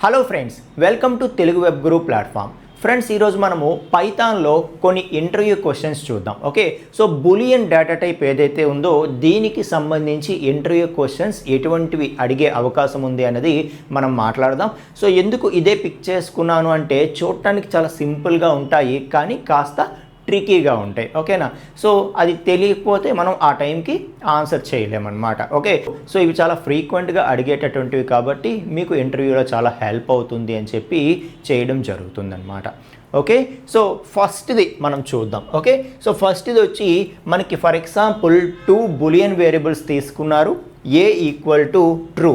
Hello friends welcome to Telugu web group platform friends ఈరోజు మనము పైథాన్లో కొన్ని ఇంటర్వ్యూ క్వశ్చన్స్ చూద్దాం okay so boolean data type ఏదైతే ఉందో దీనికి సంబంధించి ఇంటర్వ్యూ క్వశ్చన్స్ ఎటువంటివి అడిగే అవకాశం ఉంది అనేది మనం మాట్లాడదాం. సో ఎందుకు ఇదే పిక్ చేసుకున్నాను అంటే చూడటానికి చాలా సింపుల్గా ఉంటాయి కానీ కాస్త ట్రికీగా ఉంటాయి. ఓకేనా? సో అది తెలియకపోతే మనం ఆ టైంకి ఆన్సర్ చేయలేమన్నమాట. ఓకే? సో ఇవి చాలా ఫ్రీక్వెంట్గా అడిగేటటువంటివి కాబట్టి మీకు ఇంటర్వ్యూలో చాలా హెల్ప్ అవుతుంది అని చెప్పి చేయడం జరుగుతుందన్నమాట. ఓకే? సో ఫస్ట్ది మనం చూద్దాం. ఓకే? సో ఫస్ట్ది వచ్చి మనకి for example two boolean variables తీసుకున్నారు. A equal to true?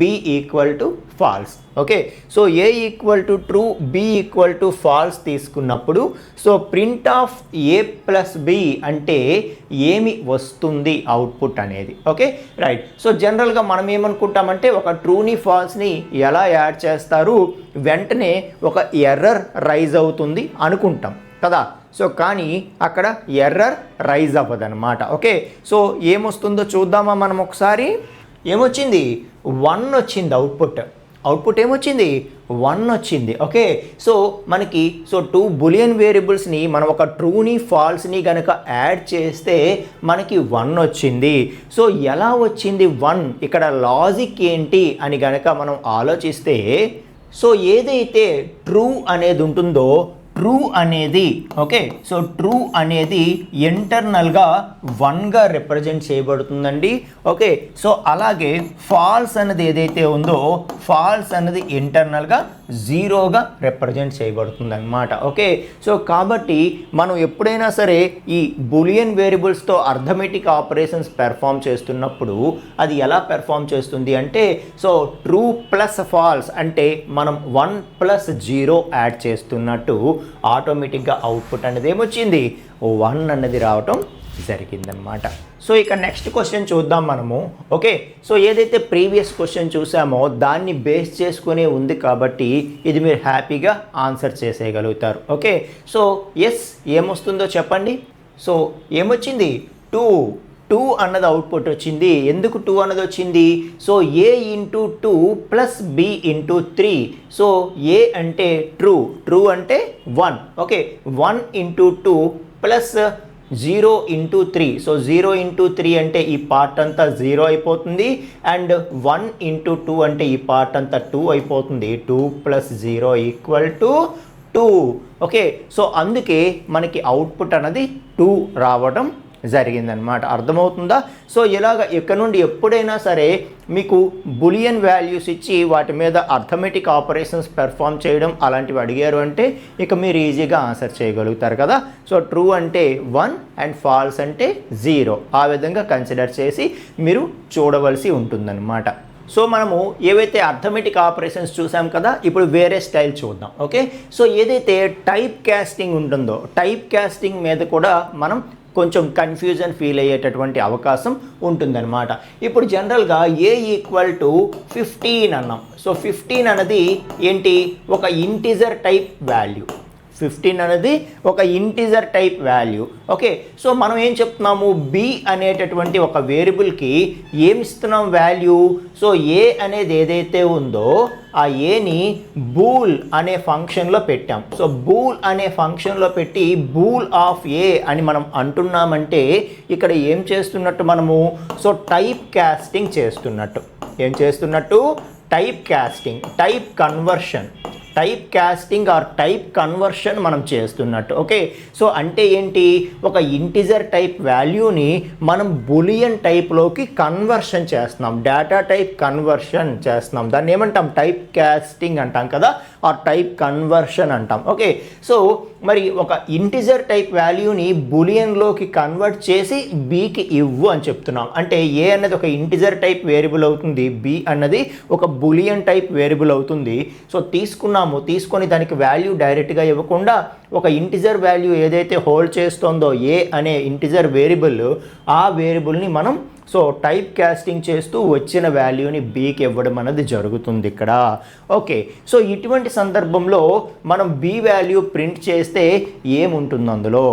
B equal to false okay so A equal to true B equal to false తీసుకున్నప్పుడు so print of A plus B అంటే ఏమి వస్తుంది output అనేది. Okay right so జనరల్గా మనం ఏమనుకుంటామంటే ఒక ట్రూని ఫాల్స్ని ఎలా యాడ్ చేస్తారు? వెంటనే ఒక ఎర్రర్ రైజ్ అవుతుంది అనుకుంటాం. కదా? సో కానీ అక్కడ ఎర్రర్ రైజ్ అవ్వదనమాట ఓకే సో ఏమొస్తుందో చూద్దామా మనం ఒకసారి? ఏమొచ్చింది? వన్ వచ్చింది అవుట్పుట్ అవుట్పుట్ ఏమొచ్చింది? వన్ వచ్చింది. ఓకే సో మనకి సో టూ బులియన్ వేరియబుల్స్ని మనం ఒక ట్రూని ఫాల్స్ని కనుక యాడ్ చేస్తే మనకి వన్ వచ్చింది. సో ఎలా వచ్చింది వన్ ఇక్కడ లాజిక్ ఏంటి అని కనుక మనం ఆలోచిస్తే సో ఏదైతే ట్రూ అనేది ఉంటుందో ట్రూ అనేది ఓకే సో ట్రూ అనేది ఇంటర్నల్గా వన్గా రిప్రజెంట్ చేయబడుతుందండి ఓకే సో అలాగే ఫాల్స్ అనేది ఏదైతే ఉందో ఫాల్స్ అనేది ఇంటర్నల్గా జీరోగా రిప్రజెంట్ చేయబడుతుంది అనమాట ఓకే సో కాబట్టి మనం ఎప్పుడైనా సరే ఈ బులియన్ వేరియబుల్స్తో అర్థమెటిక్ ఆపరేషన్స్ పెర్ఫామ్ చేస్తున్నప్పుడు అది ఎలా పెర్ఫామ్ చేస్తుంది అంటే సో ట్రూ ప్లస్ ఫాల్స్ అంటే మనం వన్ ప్లస్ జీరో యాడ్ చేస్తున్నట్టు ఆటోమేటిక్గా అవుట్పుట్ అనేది ఏమొచ్చింది? వన్ అన్నది రావటం జరిగిందనమాట సో ఇక నెక్స్ట్ క్వశ్చన్ చూద్దాం మనము. ఓకే? సో ఏదైతే ప్రీవియస్ క్వశ్చన్ చూసామో దాన్ని బేస్ చేసుకునే ఉంది కాబట్టి ఇది మీరు హ్యాపీగా ఆన్సర్ చేసేయగలుగుతారు. ఓకే? సో ఎస్ ఏమొస్తుందో చెప్పండి. సో ఏమొచ్చింది? టూ టూ అన్నది అవుట్పుట్ వచ్చింది. ఎందుకు టూ అన్నది వచ్చింది? So A into two plus B into three so A అంటే ట్రూ ట్రూ అంటే one okay one into two plus zero into three so zero into three అంటే ఈ పార్ట్ అంతా జీరో అయిపోతుంది. అండ్ వన్ ఇంటూ టూ అంటే ఈ part అంతా two అయిపోతుంది. Two plus zero equal to two okay so అందుకే మనకి అవుట్పుట్ అన్నది టూ రావడం జరిగిందనమాట అర్థమవుతుందా? సో ఇలాగ ఇక్కడ నుండి ఎప్పుడైనా సరే మీకు బులియన్ వాల్యూస్ ఇచ్చి వాటి మీద అర్థమెటిక్ ఆపరేషన్స్ పెర్ఫామ్ చేయడం అలాంటివి అడిగారు అంటే ఇక మీరు ఈజీగా ఆన్సర్ చేయగలుగుతారు కదా. సో ట్రూ అంటే వన్ అండ్ ఫాల్స్ అంటే జీరో. ఆ విధంగా కన్సిడర్ చేసి మీరు చూడవలసి ఉంటుందన్నమాట. సో మనము ఏవైతే అర్థమెటిక్ ఆపరేషన్స్ చూసాం కదా ఇప్పుడు వేరే స్టైల్ చూద్దాం. ఓకే? సో ఏదైతే టైప్ క్యాస్టింగ్ ఉంటుందో టైప్ క్యాస్టింగ్ మీద కూడా మనం కొంచెం కన్ఫ్యూజన్ ఫీల్ అయ్యేటటువంటి అవకాశం ఉంటుందన్నమాట. ఇప్పుడు జనరల్గా ఏ ఈక్వల్ టు ఫిఫ్టీన్ అన్నాం. సో ఫిఫ్టీన్ అన్నది ఏంటి? ఒక ఇంటిజర్ టైప్ వాల్యూ ఫిఫ్టీన్ అనేది ఒక integer type value. Okay so మనం ఏం చెప్తున్నాము? బి అనేటటువంటి ఒక వేరియబుల్కి ఏమి ఇస్తున్నాం వాల్యూ? సో ఏ అనేది ఏదైతే ఉందో ఆ ఏని బూల్ అనే ఫంక్షన్లో పెట్టాం. సో బూల్ అనే ఫంక్షన్లో పెట్టి బూల్ ఆఫ్ ఏ అని మనం అంటున్నామంటే ఇక్కడ ఏం చేస్తున్నట్టు మనము? సో టైప్ క్యాస్టింగ్ చేస్తున్నట్టు. ఏం చేస్తున్నట్టు? Type casting type conversion. Type casting or type conversion మనం చేస్తున్నట్టు. ఓకే? సో అంటే ఏంటి? ఒక ఇంటిజర్ టైప్ వాల్యూని మనం బులియన్ టైప్లోకి కన్వర్షన్ చేస్తున్నాం. డేటా టైప్ కన్వర్షన్ చేస్తున్నాం. దాన్ని ఏమంటాం? టైప్ క్యాస్టింగ్ అంటాం కదా? ఆ టైప్ కన్వర్షన్ అంటాం. ఓకే? సో మరి ఒక ఇంటిజర్ టైప్ వాల్యూని బులియన్లోకి కన్వర్ట్ చేసి బీకి ఇవ్వు అని చెప్తున్నాం. అంటే ఏ అన్నది ఒక ఇంటిజర్ టైప్ వేరియబుల్ అవుతుంది బి అన్నది ఒక బులియన్ టైప్ వేరియబుల్ అవుతుంది. సో తీసుకున్నాము తీసుకొని దానికి వాల్యూ డైరెక్ట్గా ఇవ్వకుండా ఒక ఇంటిజర్ వాల్యూ ఏదైతే హోల్డ్ చేస్తుందో ఏ అనే ఇంటిజర్ వేరియబుల్ ఆ వేరియబుల్ని మనం సో టైప్ క్యాస్టింగ్ చేస్తూ వచ్చిన వాల్యూని బీకి ఇవ్వడం అనేది జరుగుతుంది ఇక్కడ. ఓకే సో ఇటువంటి సందర్భంలో మనం బీ వాల్యూ ప్రింట్ చేస్తే ఏముంటుంది అందులో?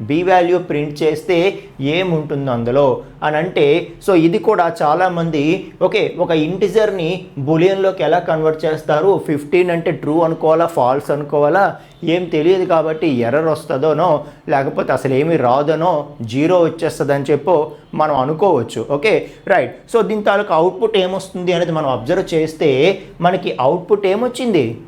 బి వాల్యూ ప్రింట్ చేస్తే ఏముంటుంది అందులో? అని అంటే సో ఇది కూడా చాలామంది ఓకే ఒక ఇంటిజర్ని బులియన్లోకి ఎలా కన్వర్ట్ చేస్తారు? ఫిఫ్టీన్ అంటే ట్రూ అనుకోవాలా? ఫాల్స్ అనుకోవాలా? ఏం తెలియదు కాబట్టి ఎర్రర్ వస్తుందోనో లేకపోతే అసలు ఏమీ రాదనో జీరో వచ్చేస్తుందని చెప్పో మనం అనుకోవచ్చు ఓకే రైట్ సో దీని తాలూకు అవుట్పుట్ ఏమొస్తుంది అనేది మనం అబ్జర్వ్ చేస్తే మనకి అవుట్పుట్ ఏమొచ్చింది?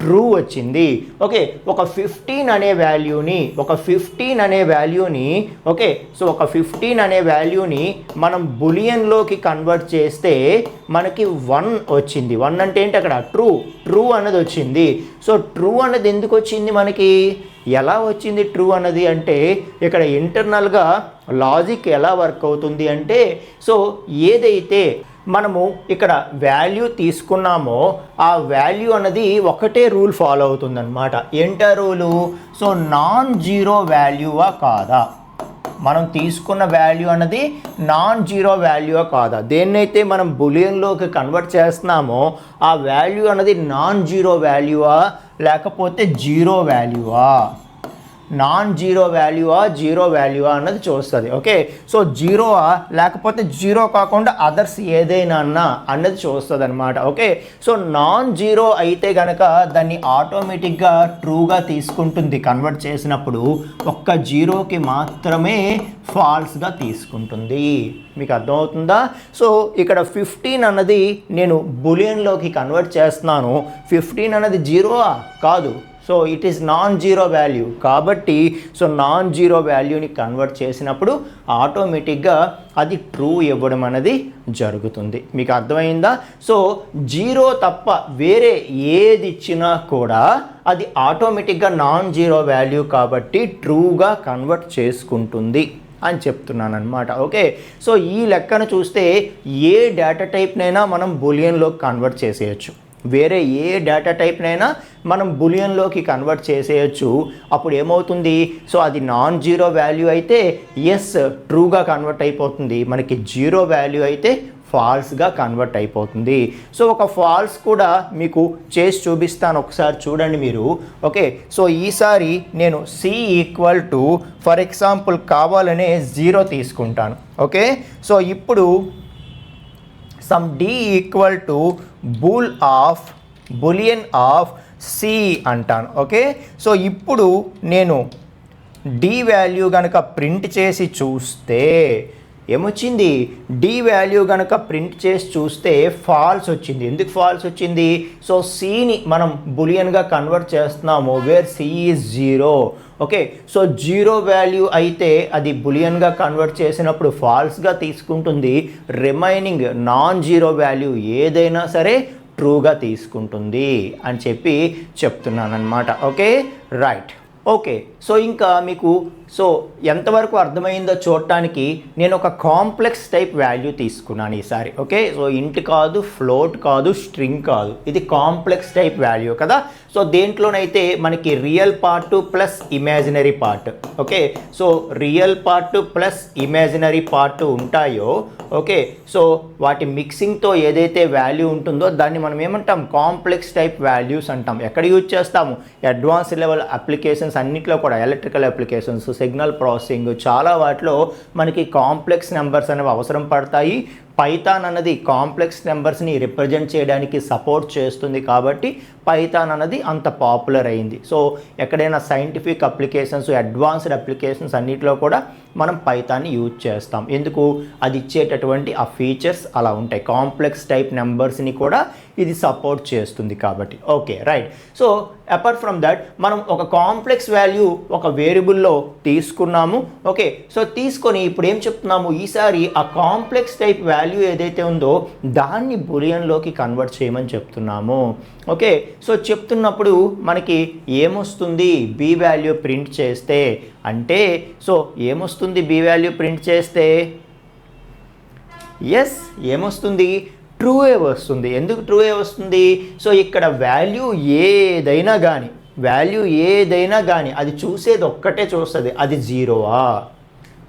ట్రూ వచ్చింది. ఓకే ఒక ఫిఫ్టీన్ అనే వాల్యూని ఒక ఫిఫ్టీన్ అనే వాల్యూని ఓకే సో ఒక ఫిఫ్టీన్ అనే వాల్యూని మనం బులియన్లోకి కన్వర్ట్ చేస్తే మనకి వన్ వచ్చింది. వన్ అంటే ఏంటి అక్కడ? ట్రూ ట్రూ అన్నది వచ్చింది. సో ట్రూ అన్నది ఎందుకు వచ్చింది మనకి? ఎలా వచ్చింది ట్రూ అన్నది అంటే ఇక్కడ ఇంటర్నల్గా లాజిక్ ఎలా వర్క్ అవుతుంది అంటే సో ఏదైతే మనము ఇక్కడ వాల్యూ తీసుకున్నామో ఆ వాల్యూ అన్నది ఒకటే రూల్ ఫాలో అవుతుందన్నమాట. ఏంట రూలు సో నాన్ జీరో వాల్యూవా కాదా? మనం తీసుకున్న వాల్యూ అన్నది నాన్ జీరో వాల్యూ కాదా? దేన్నైతే మనం బులియన్లోకి కన్వర్ట్ చేస్తున్నామో ఆ వాల్యూ అన్నది నాన్ జీరో వాల్యూవా లేకపోతే జీరో వాల్యూవా నాన్ జీరో వాల్యూవా జీరో వాల్యూవా అన్నది చూస్తుంది ఓకే? సో జీరోవా లేకపోతే జీరో కాకుండా అదర్స్ ఏదైనా అన్నా అన్నది చూస్తుంది అనమాట ఓకే? సో నాన్ జీరో అయితే గనక దాన్ని ఆటోమేటిక్గా ట్రూగా తీసుకుంటుంది కన్వర్ట్ చేసినప్పుడు ఒక్క జీరోకి మాత్రమే ఫాల్స్గా తీసుకుంటుంది. మీకు అర్థమవుతుందా? సో ఇక్కడ ఫిఫ్టీన్ అన్నది నేను బులియన్లోకి కన్వర్ట్ చేస్తున్నాను. ఫిఫ్టీన్ అన్నది జీరోవా? కాదు. So it is non zero value కాబట్టి సో నాన్ జీరో వాల్యూని కన్వర్ట్ చేసినప్పుడు ఆటోమేటిక్గా అది ట్రూ ఇవ్వడం అనేది జరుగుతుంది. మీకు అర్థమైందా? సో జీరో తప్ప వేరే ఏది ఇచ్చినా కూడా అది ఆటోమేటిక్గా నాన్ జీరో వాల్యూ కాబట్టి ట్రూగా కన్వర్ట్ చేసుకుంటుంది అని చెప్తున్నాను అనమాట ఓకే? సో ఈ లెక్కను చూస్తే ఏ డేటా టైప్నైనా మనం బులియన్లో కన్వర్ట్ చేసేయచ్చు. వేరే ఏ డేటా టైప్నైనా మనం బులియన్లోకి కన్వర్ట్ చేసేయచ్చు. అప్పుడు ఏమవుతుంది? సో అది నాన్ జీరో వాల్యూ అయితే ఎస్ ట్రూగా కన్వర్ట్ అయిపోతుంది. మనకి జీరో వాల్యూ అయితే ఫాల్స్గా కన్వర్ట్ అయిపోతుంది. సో ఒక ఫాల్స్ కూడా మీకు చేసి చూపిస్తాను. ఒకసారి చూడండి మీరు. ఓకే? సో ఈసారి నేను C equal to for example కావాలనే జీరో తీసుకుంటాను. ఓకే? సో ఇప్పుడు sum D equal to bool of boolean of C అంటాను. ఓకే సో ఇప్పుడు నేను డి వాల్యూ కనుక ప్రింట్ చేసి చూస్తే ఏమొచ్చింది? డి వాల్యూ కనుక ప్రింట్ చేసి చూస్తే ఫాల్స్ వచ్చింది. ఎందుకు ఫాల్స్ వచ్చింది? సో సిని మనం బులియన్గా కన్వర్ట్ చేస్తున్నాము where C is zero okay so zero value అయితే అది బులియన్గా కన్వర్ట్ చేసినప్పుడు ఫాల్స్గా తీసుకుంటుంది. రిమైనింగ్ నాన్ జీరో వాల్యూ ఏదైనా సరే ట్రూగా తీసుకుంటుంది అని చెప్పి చెప్తున్నాను అనమాట ఓకే రైట్ ఓకే సో ఇంకా మీకు సో ఎంతవరకు అర్థమైందో చూడటానికి నేను ఒక కాంప్లెక్స్ టైప్ వాల్యూ తీసుకున్నాను ఈసారి ఓకే? సో ఇంట్ కాదు ఫ్లోట్ కాదు స్ట్రింగ్ కాదు. ఇది కాంప్లెక్స్ టైప్ వాల్యూ కదా? సో దేంట్లోనైతే మనకి real part plus imaginary part okay? So real part plus imaginary part ఉంటాయో ఓకే? సో వాటి మిక్సింగ్తో ఏదైతే వాల్యూ ఉంటుందో దాన్ని మనం ఏమంటాం? కాంప్లెక్స్ టైప్ వాల్యూస్ అంటాం. ఎక్కడ యూజ్ చేస్తాము? అడ్వాన్స్ లెవెల్ అప్లికేషన్స్ అన్నిట్లో కూడా. ఎలక్ట్రికల్ అప్లికేషన్స్ సిగ్నల్ ప్రాసెసింగ్ చాలా వాటిలో మనకి కాంప్లెక్స్ నెంబర్స్ అనేవి అవసరం పడతాయి. పైథాన్ అన్నది కాంప్లెక్స్ నెంబర్స్ని రిప్రజెంట్ చేయడానికి సపోర్ట్ చేస్తుంది కాబట్టి పైథాన్ అన్నది అంత పాపులర్ అయింది. సో ఎక్కడైనా సైంటిఫిక్ అప్లికేషన్స్ అడ్వాన్స్డ్ అప్లికేషన్స్ అన్నిటిలో కూడా మనం పైథాన్ని యూజ్ చేస్తాం. ఎందుకు? అది ఇచ్చేటటువంటి ఆ ఫీచర్స్ అలా ఉంటాయి. కాంప్లెక్స్ టైప్ నెంబర్స్ని కూడా ఇది సపోర్ట్ చేస్తుంది కాబట్టి. Okay right so apart from that మనం ఒక కాంప్లెక్స్ వాల్యూ ఒక వేరియబుల్లో తీసుకున్నాము. ఓకే సో తీసుకొని ఇప్పుడు ఏం చెప్తున్నాము? ఈసారి ఆ కాంప్లెక్స్ టైప్ వాల్యూ ఏదైతే ఉందో దాన్ని బులియన్లోకి కన్వర్ట్ చేయమని చెప్తున్నాము. ఓకే సో చెప్తున్నప్పుడు మనకి ఏమొస్తుంది? బి వాల్యూ ప్రింట్ చేస్తే అంటే సో ఏమొస్తుంది బి వాల్యూ ప్రింట్ చేస్తే? ఎస్ ఏమొస్తుంది? ట్రూ ఏ వస్తుంది. ఎందుకు ట్రూ ఏ వస్తుంది? సో ఇక్కడ వాల్యూ ఏదైనా కానీ వాల్యూ ఏదైనా కానీ అది చూసేది ఒక్కటే చూస్తుంది. అది జీరోవా?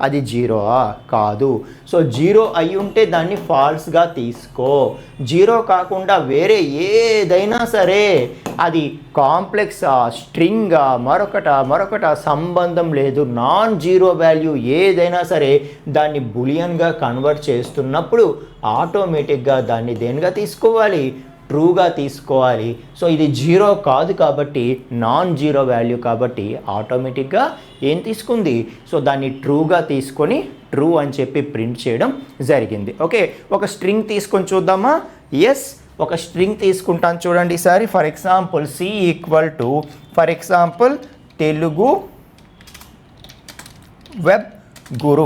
అది జీరోవా కాదు. సో జీరో అయి ఉంటే దాన్ని ఫాల్స్గా తీసుకో. జీరో కాకుండా వేరే ఏదైనా సరే అది కాంప్లెక్సా స్ట్రింగా మరొకట మరొకట సంబంధం లేదు. నాన్ జీరో వాల్యూ ఏదైనా సరే దాన్ని బులియన్గా కన్వర్ట్ చేస్తున్నప్పుడు ఆటోమేటిక్గా దాన్ని దేనిగా తీసుకోవాలి? ట్రూగా తీసుకోవాలి. సో ఇది జీరో కాదు కాబట్టి నాన్ జీరో వాల్యూ కాబట్టి ఆటోమేటిక్గా ఏం తీసుకుంది? సో దాన్ని ట్రూగా తీసుకొని ట్రూ అని చెప్పి ప్రింట్ చేయడం జరిగింది. ఓకే ఒక స్ట్రింగ్ తీసుకొని చూద్దామా? ఎస్ ఒక స్ట్రింగ్ తీసుకుంటాను చూడండి ఈసారి. For example C equal to for example Telugu web guru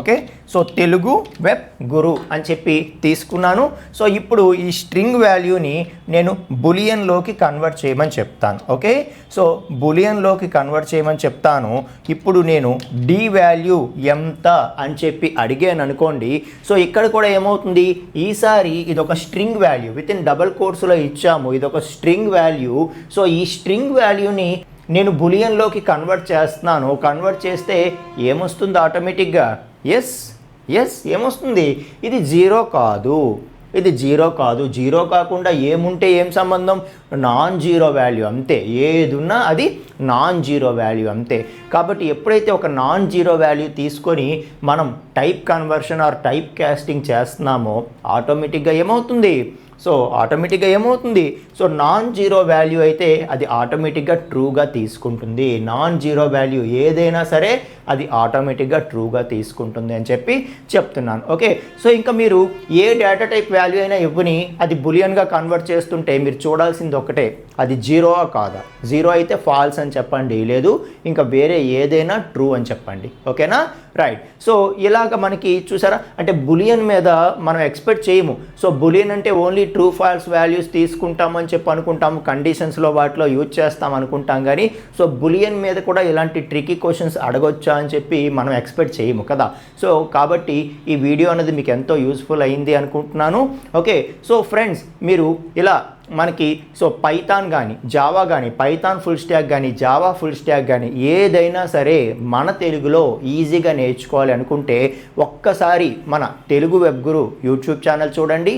okay so Telugu web guru అని చెప్పి తీసుకున్నాను. సో ఇప్పుడు ఈ స్ట్రింగ్ వాల్యూని నేను బులియన్లోకి కన్వర్ట్ చేయమని చెప్తాను. ఓకే? సో బులియన్లోకి కన్వర్ట్ చేయమని చెప్తాను. ఇప్పుడు నేను డి వాల్యూ ఎంత అని చెప్పి అడిగాను అనుకోండి. సో ఇక్కడ కూడా ఏమవుతుంది? ఈసారి ఇది ఒక string value with in double కోర్సులో ఇచ్చాము ఇది ఒక స్ట్రింగ్ వాల్యూ. సో ఈ స్ట్రింగ్ వాల్యూని నేను బులియన్లోకి కన్వర్ట్ చేస్తున్నాను. కన్వర్ట్ చేస్తే ఏమొస్తుంది ఆటోమేటిక్గా? ఎస్? ఎస్ ఏమొస్తుంది? ఇది జీరో కాదు. ఇది జీరో కాదు. జీరో కాకుండా ఏముంటే ఏం సంబంధం? నాన్ జీరో వాల్యూ అంతే. ఏదున్నా అది నాన్ జీరో వాల్యూ అంతే. కాబట్టి ఎప్పుడైతే ఒక నాన్ జీరో వాల్యూ తీసుకొని మనం type conversion or type casting చేస్తున్నామో ఆటోమేటిక్గా ఏమవుతుంది? సో ఆటోమేటిక్గా ఏమవుతుంది? సో నాన్ జీరో వాల్యూ అయితే అది ఆటోమేటిక్గా ట్రూగా తీసుకుంటుంది. నాన్ జీరో వాల్యూ ఏదైనా సరే అది ఆటోమేటిక్గా ట్రూగా తీసుకుంటుంది అని చెప్పి చెప్తున్నాను. ఓకే? సో ఇంకా మీరు ఏ డేటా టైప్ వాల్యూ అయినా ఇవ్వని అది బులియన్గా కన్వర్ట్ చేస్తుంటే మీరు చూడాల్సింది ఒకటే అది జీరో కాదా? జీరో అయితే ఫాల్స్ అని చెప్పండి లేదు ఇంకా వేరే ఏదైనా ట్రూ అని చెప్పండి. ఓకేనా? రైట్ సో ఇలాగ మనకి చూసారా? అంటే బులియన్ మీద మనం ఎక్స్పెక్ట్ చేయము. సో బులియన్ అంటే ఓన్లీ ట్రూ ఫాల్స్ వాల్యూస్ తీసుకుంటామని చెప్పి అనుకుంటాము కండిషన్స్లో వాటిలో యూజ్ చేస్తాం అనుకుంటాం కానీ సో బులియన్ మీద కూడా ఇలాంటి ట్రికీ క్వశ్చన్స్ అడగొచ్చా అని చెప్పి మనం ఎక్స్పెక్ట్ చేయము కదా. సో కాబట్టి ఈ వీడియో అనేది మీకు ఎంతో యూస్ఫుల్ అయింది అనుకుంటున్నాను. ఓకే సో ఫ్రెండ్స్ మీరు ఇలా మనకి సో పైథాన్ కానీ జావా కానీ పైథాన్ ఫుల్ స్టాక్ కానీ జావా ఫుల్ స్టాక్ కానీ ఏదైనా సరే మన తెలుగులో ఈజీగా నేర్చుకోవాలి అనుకుంటే ఒక్కసారి మన Telugu web guru YouTube channel చూడండి.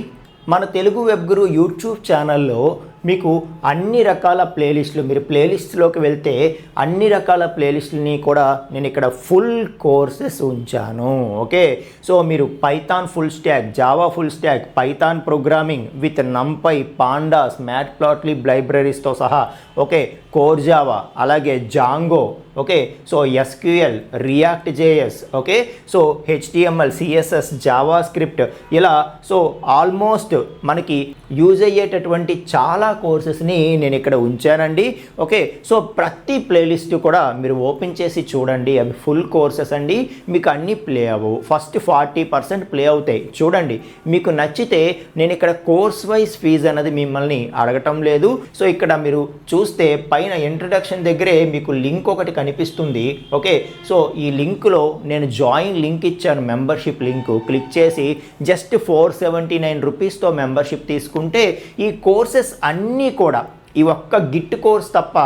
మన తెలుగు వెబ్ గురు యూట్యూబ్ ఛానల్లో మీకు అన్ని రకాల ప్లేలిస్టులు మీరు ప్లేలిస్ట్లోకి వెళ్తే అన్ని రకాల ప్లేలిస్టులని కూడా నేను ఇక్కడ ఫుల్ కోర్సెస్ ఉంచాను. ఓకే? సో మీరు Python full stack Java full stack Python programming with NumPy pandas matplotlib లైబ్రరీస్తో సహా ఓకే? కోర్ జావా అలాగే Django okay so SQL React JS okay so HTML CSS JavaScript ఇలా సో ఆల్మోస్ట్ మనకి use అయ్యేటటువంటి చాలా కోర్సెస్ని నేను ఇక్కడ ఉంచానండి. ఓకే సో ప్రతి ప్లేలిస్ట్ కూడా మీరు ఓపెన్ చేసి చూడండి. అవి ఫుల్ కోర్సెస్ అండి. మీకు అన్నీ ప్లే అవ్వవు. ఫస్ట్ ఫార్టీ పర్సెంట్ ప్లే అవుతాయి. చూడండి. మీకు నచ్చితే నేను ఇక్కడ కోర్స్ వైజ్ ఫీజు అన్నది మిమ్మల్ని అడగటం లేదు. సో ఇక్కడ మీరు చూస్తే పైన ఇంట్రడక్షన్ దగ్గరే మీకు లింక్ ఒకటి కనిపిస్తుంది. ఓకే? సో ఈ లింక్లో నేను జాయిన్ లింక్ ఇచ్చాను మెంబర్షిప్ లింక్. క్లిక్ చేసి జస్ట్ ఫోర్ సెవెంటీ నైన్ రూపీస్తో మెంబర్షిప్ తీసుకుంటే ఈ కోర్సెస్ అన్నీ కూడా ఈ ఒక్క గిట్ కోర్స్ తప్ప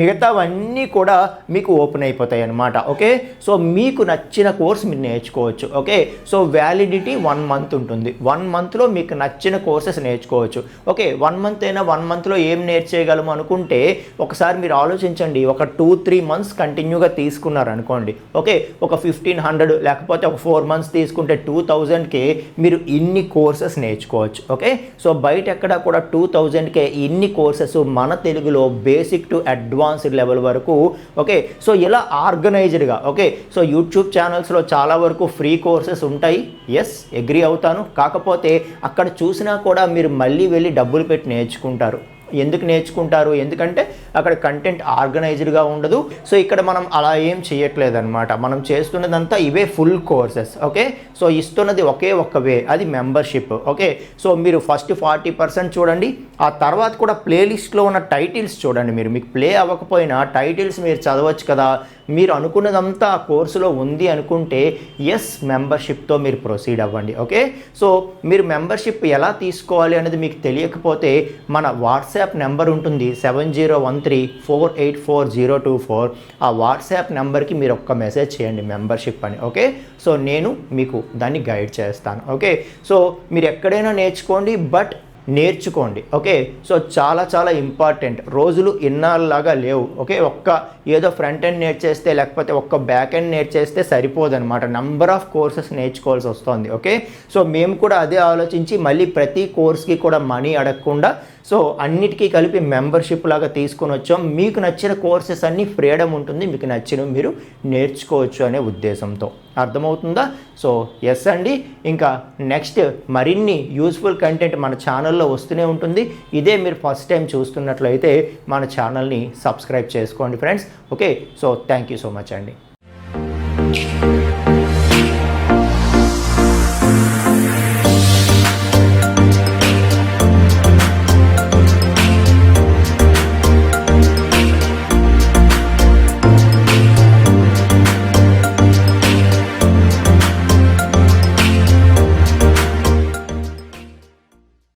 మిగతావన్నీ కూడా మీకు ఓపెన్ అయిపోతాయి అనమాట ఓకే? సో మీకు నచ్చిన కోర్స్ మీరు నేర్చుకోవచ్చు okay? So validity one month ఉంటుంది. వన్ మంత్లో మీకు నచ్చిన కోర్సెస్ నేర్చుకోవచ్చు ఓకే? వన్ మంత్ అయినా వన్ మంత్లో ఏం నేర్చేయగలము అనుకుంటే ఒకసారి మీరు ఆలోచించండి ఒక టూ త్రీ మంత్స్ కంటిన్యూగా తీసుకున్నారు అనుకోండి ఓకే? ఒక ఫిఫ్టీన్ హండ్రెడ్ లేకపోతే ఒక ఫోర్ మంత్స్ తీసుకుంటే టూ థౌజండ్కే మీరు ఇన్ని కోర్సెస్ నేర్చుకోవచ్చు ఓకే? సో బయట ఎక్కడ కూడా టూ థౌజండ్కే ఇన్ని కోర్సెస్ మన తెలుగులో బేసిక్ టు అడ్వాన్స్డ్ లెవెల్ వరకు ఓకే సో ఇలా ఆర్గనైజ్డ్గా ఓకే సో యూట్యూబ్ ఛానల్స్లో చాలా వరకు ఫ్రీ కోర్సెస్ ఉంటాయి. ఎస్ ఎగ్రీ అవుతాను. కాకపోతే అక్కడ చూసినా కూడా మీరు మళ్ళీ వెళ్ళి డబ్బులు పెట్టి నేర్చుకుంటారు. ఎందుకు నేర్చుకుంటారు? ఎందుకంటే అక్కడ కంటెంట్ ఆర్గనైజ్డ్గా ఉండదు. సో ఇక్కడ మనం అలా ఏం చేయట్లేదు అనమాట మనం చేస్తున్నదంతా ఇవే ఫుల్ కోర్సెస్ ఓకే సో ఇస్తున్నది ఒకే ఒక్క వే అది మెంబర్షిప్ ఓకే సో మీరు ఫస్ట్ ఫార్టీ పర్సెంట్ చూడండి. ఆ తర్వాత కూడా ప్లేలిస్ట్లో ఉన్న టైటిల్స్ చూడండి మీరు. మీకు ప్లే అవ్వకపోయినా టైటిల్స్ మీరు చదవచ్చు కదా. మీరు అనుకున్నదంతా ఆ కోర్సులో ఉంది అనుకుంటే ఎస్ మెంబర్షిప్తో మీరు ప్రొసీడ్ అవ్వండి ఓకే సో మీరు మెంబర్షిప్ ఎలా తీసుకోవాలి అనేది మీకు తెలియకపోతే మన వాట్సాప్ నెంబర్ ఉంటుంది seven zero one three four eight four zero two four ఆ వాట్సాప్ నెంబర్కి మీరు ఒక్క మెసేజ్ చేయండి మెంబర్షిప్ అని ఓకే సో నేను మీకు దాన్ని గైడ్ చేస్తాను ఓకే సో మీరు ఎక్కడైనా నేర్చుకోండి బట్ నేర్చుకోండి ఓకే? సో చాలా చాలా ఇంపార్టెంట్. రోజులు ఇన్నాళ్ళలాగా లేవు ఓకే? ఒక్క ఏదో ఫ్రంట్ ఎండ్ నేర్చేస్తే లేకపోతే ఒక్క బ్యాక్ ఎండ్ నేర్చేస్తే సరిపోదన్నమాట. నంబర్ ఆఫ్ కోర్సెస్ నేర్చుకోవాల్సి వస్తుంది ఓకే? సో మేము కూడా అదే ఆలోచించి మళ్ళీ ప్రతి కోర్స్కి కూడా మనీ అడగకుండా సో అన్నిటికీ కలిపి మెంబర్షిప్ లాగా తీసుకొని వచ్చాం. మీకు నచ్చిన కోర్సెస్ అన్నీ ఫ్రీడమ్ ఉంటుంది. మీకు నచ్చిన మీరు నేర్చుకోవచ్చు అనే ఉద్దేశంతో. అర్థమవుతుందా? సో ఎస్ అండి. ఇంకా నెక్స్ట్ మరిన్ని యూస్ఫుల్ కంటెంట్ మన ఛానల్లో వస్తూనే ఉంటుంది. ఇదే మీరు ఫస్ట్ టైం చూస్తున్నట్లయితే మన ఛానల్ని సబ్స్క్రైబ్ చేసుకోండి friends okay so thank you so much అండి.